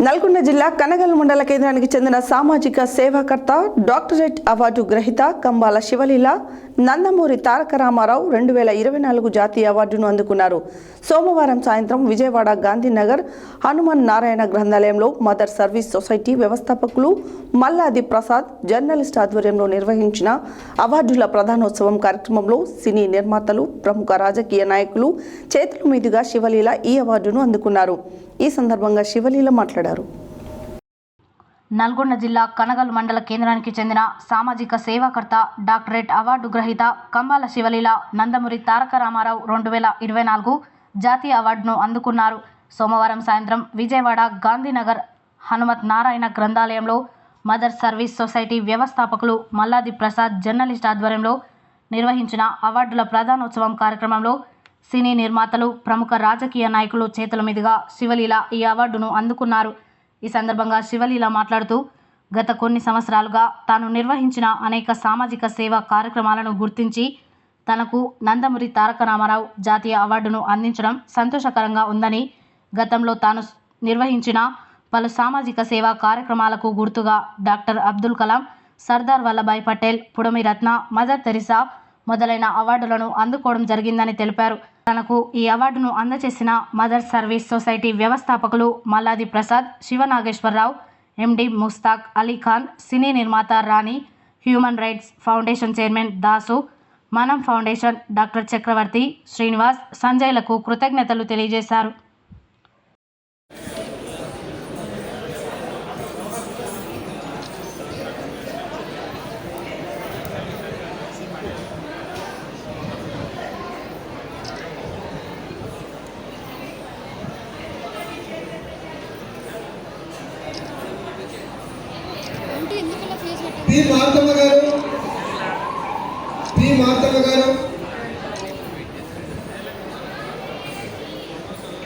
నల్గొండ జిల్లా కనగల్ మండల కేంద్రానికి చెందిన సామాజిక సేవాకర్త డాక్టరేట్ అవార్డు గ్రహీత కంబాల శివలీల నందమూరి తారక రామారావు రెండు వేల ఇరవై నాలుగు జాతీయ అవార్డును అందుకున్నారు. సోమవారం సాయంత్రం విజయవాడ గాంధీనగర్ హనుమాన్ నారాయణ గ్రంథాలయంలో మదర్ సర్వీస్ సొసైటీ వ్యవస్థాపకులు మల్లాది ప్రసాద్ జర్నలిస్ట్ ఆధ్వర్యంలో నిర్వహించిన అవార్డుల ప్రధానోత్సవం కార్యక్రమంలో సినీ నిర్మాతలు ప్రముఖ రాజకీయ నాయకులు చేతుల మీదుగా శివలీల ఈ అవార్డును అందుకున్నారు. ఈ సందర్భంగా శివలీల మాట్లాడారు. నల్గొండ జిల్లా కనగల్ మండల కేంద్రానికి చెందిన సామాజిక సేవాకర్త డాక్టరేట్ అవార్డు గ్రహీత కంబాల శివలీల నందమూరి తారక రామారావు రెండు వేల ఇరవై నాలుగు జాతీయ అవార్డును అందుకున్నారు. సోమవారం సాయంత్రం విజయవాడ గాంధీనగర్ హనుమత్ నారాయణ గ్రంథాలయంలో మదర్ సర్వీస్ సొసైటీ వ్యవస్థాపకులు మల్లాది ప్రసాద్ జర్నలిస్ట్ ఆధ్వర్యంలో నిర్వహించిన అవార్డుల ప్రధానోత్సవం కార్యక్రమంలో సినీ నిర్మాతలు ప్రముఖ రాజకీయ నాయకులు చేతుల మీదుగా శివలీల ఈ అవార్డును అందుకున్నారు. ఈ సందర్భంగా శివలీల మాట్లాడుతూ గత కొన్ని సంవత్సరాలుగా తాను నిర్వహించిన అనేక సామాజిక సేవా కార్యక్రమాలను గుర్తించి తనకు నందమూరి తారక రామారావు జాతీయ అవార్డును అందించడం సంతోషకరంగా ఉందని గతంలో తాను నిర్వహించిన పలు సామాజిక సేవా కార్యక్రమాలకు గుర్తుగా డాక్టర్ అబ్దుల్ కలాం సర్దార్ వల్లభాయ్ పటేల్ పుడమి రత్న మదర్ తెరిసా మొదలైన అవార్డులను అందుకోవడం జరిగిందని తెలిపారు. తనకు ఈ అవార్డును అందజేసిన మదర్ సర్వీస్ సొసైటీ వ్యవస్థాపకులు మల్లాది ప్రసాద్ శివనాగేశ్వరరావు ఎండి ముస్తాక్ అలీ ఖాన్ సినీ నిర్మాత Rani human rights foundation chairman Dasu మనం ఫౌండేషన్ డాక్టర్ చక్రవర్తి శ్రీనివాస్ సంజయ్లకు కృతజ్ఞతలు తెలియజేశారు. పి. మార్తమ్మ గారు. పి. మార్తమ్మ గారు.